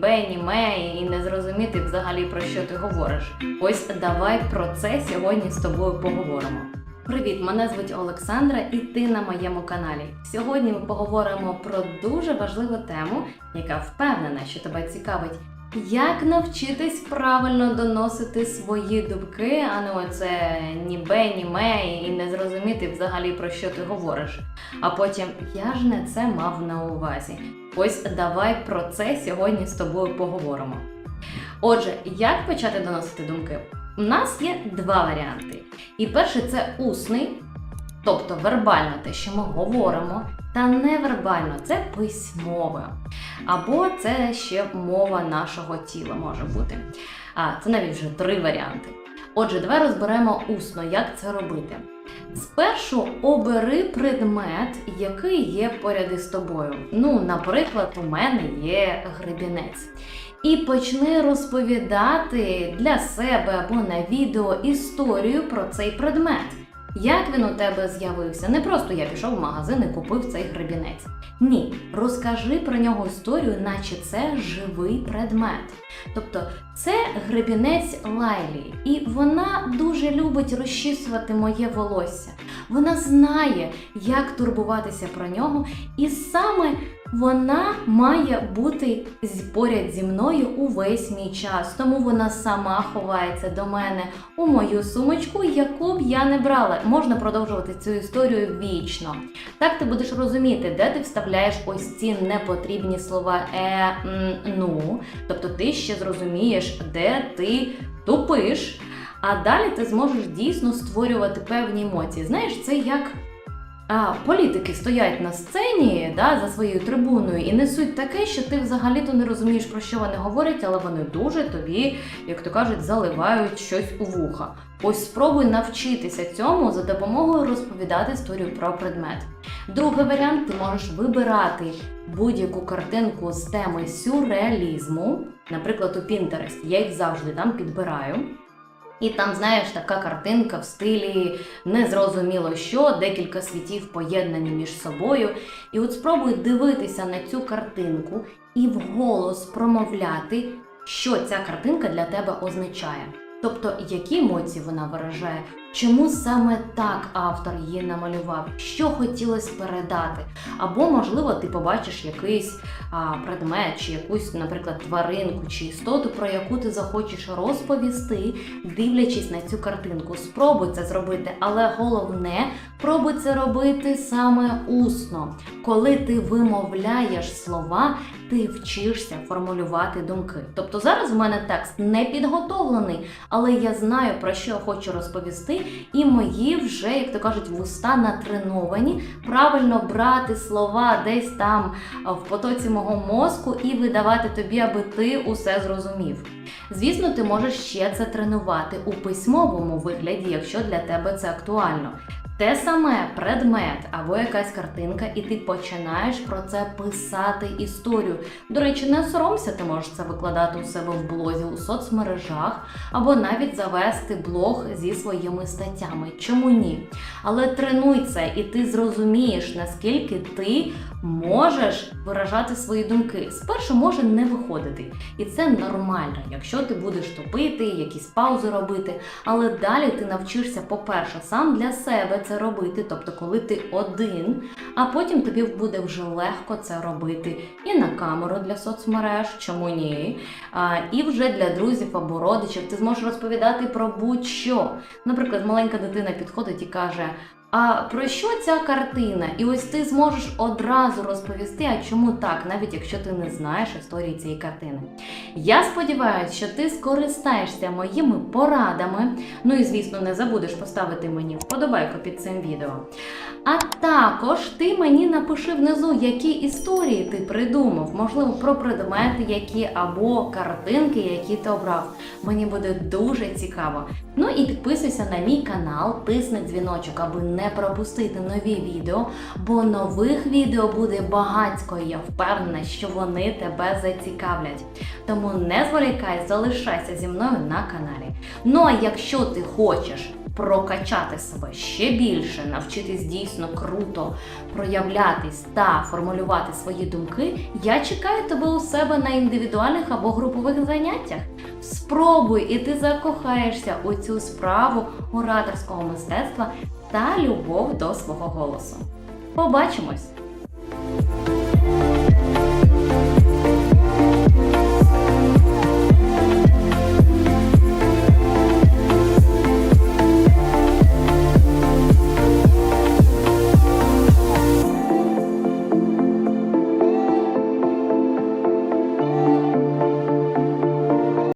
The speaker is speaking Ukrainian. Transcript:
бе, ні ме і не зрозуміти взагалі про що ти говориш. Ось давай про це сьогодні з тобою поговоримо. Привіт, мене звуть Олександра, і ти на моєму каналі. Сьогодні ми поговоримо про дуже важливу тему, яка впевнена, що тебе цікавить. Як навчитись правильно доносити свої думки, а не оце ні бе, ні ме, і не зрозуміти взагалі про що ти говориш. А потім я ж не це мав на увазі. Ось давай про це сьогодні з тобою поговоримо. Отже, як почати доносити думки? У нас є два варіанти. І перший це усний, тобто вербально те, що ми говоримо, та невербально це письмове. Або це ще мова нашого тіла може бути. А це навіть вже три варіанти. Отже, давай розберемо усно, як це робити. Спершу обери предмет, який є поряд із тобою. Ну, наприклад, у мене є гребінець. І почни розповідати для себе або на відео історію про цей предмет. Як він у тебе з'явився? Не просто я пішов в магазин і купив цей гребінець. Ні, розкажи про нього історію, наче це живий предмет. Тобто це гребінець Лайлі, і вона дуже любить розчісувати моє волосся. Вона знає, як турбуватися про нього, і саме вона має бути поряд зі мною увесь мій час. Тому вона сама ховається до мене у мою сумочку, яку б я не брала. Можна продовжувати цю історію вічно. Так ти будеш розуміти, де ти вставляєш ось ці непотрібні слова е, ну. Тобто ти ще зрозумієш, де ти тупиш. А далі ти зможеш дійсно створювати певні емоції. Знаєш, це як а, політики стоять на сцені да, за своєю трибуною і несуть таке, що ти взагалі-то не розумієш, про що вони говорять, але вони дуже тобі, як то кажуть, заливають щось у вуха. Ось спробуй навчитися цьому за допомогою розповідати історію про предмет. Другий варіант ти можеш вибирати будь-яку картинку з теми сюрреалізму, наприклад, у Pinterest. Я їх завжди там підбираю. І там, знаєш, така картинка в стилі незрозуміло що, декілька світів поєднані між собою. І от спробуй дивитися на цю картинку і вголос промовляти, що ця картинка для тебе означає. Тобто, які емоції вона виражає, чому саме так автор її намалював, що хотілося передати. Або, можливо, ти побачиш якийсь а, предмет, чи якусь, наприклад, тваринку чи істоту, про яку ти захочеш розповісти, дивлячись на цю картинку. Спробуй це зробити, але головне, пробуй це робити саме усно. Коли ти вимовляєш слова, ти вчишся формулювати думки. Тобто зараз в мене текст не підготовлений, але я знаю про що я хочу розповісти, і мої вже, як то кажуть, вуста натреновані правильно брати слова десь там в потоці мого мозку і видавати тобі, аби ти усе зрозумів. Звісно, ти можеш ще це тренувати у письмовому вигляді, якщо для тебе це актуально. Те саме предмет або якась картинка, і ти починаєш про це писати історію. До речі, не соромся, ти можеш це викладати у себе в блозі у соцмережах, або навіть завести блог зі своїми статтями. Чому ні? Але тренуй це, і ти зрозумієш, наскільки ти можеш виражати свої думки. Спершу може не виходити, і це нормально, якщо ти будеш топити, якісь паузи робити. Але далі ти навчишся, по-перше, сам для себе це робити, тобто коли ти один, а потім тобі буде вже легко це робити і на камеру для соцмереж, чому ні, і вже для друзів або родичів. Ти зможеш розповідати про будь-що. Наприклад, маленька дитина підходить і каже. А про що ця картина? І ось ти зможеш одразу розповісти, а чому так, навіть якщо ти не знаєш історії цієї картини. Я сподіваюся, що ти скористаєшся моїми порадами. Ну і звісно, не забудеш поставити мені вподобайку під цим відео. А також ти мені напиши внизу, які історії ти придумав, можливо, про предмети, які або картинки, які ти обрав. Мені буде дуже цікаво. Ну і підписуйся на мій канал, тисни дзвіночок, аби не пропустити нові відео, бо нових відео буде багатько, і я впевнена, що вони тебе зацікавлять. Тому не зволікай, залишайся зі мною на каналі. Ну а якщо ти хочеш прокачати себе ще більше, навчитись дійсно круто проявлятись та формулювати свої думки, я чекаю тебе у себе на індивідуальних або групових заняттях. Спробуй, і ти закохаєшся у цю справу ораторського мистецтва та любов до свого голосу. Побачимось!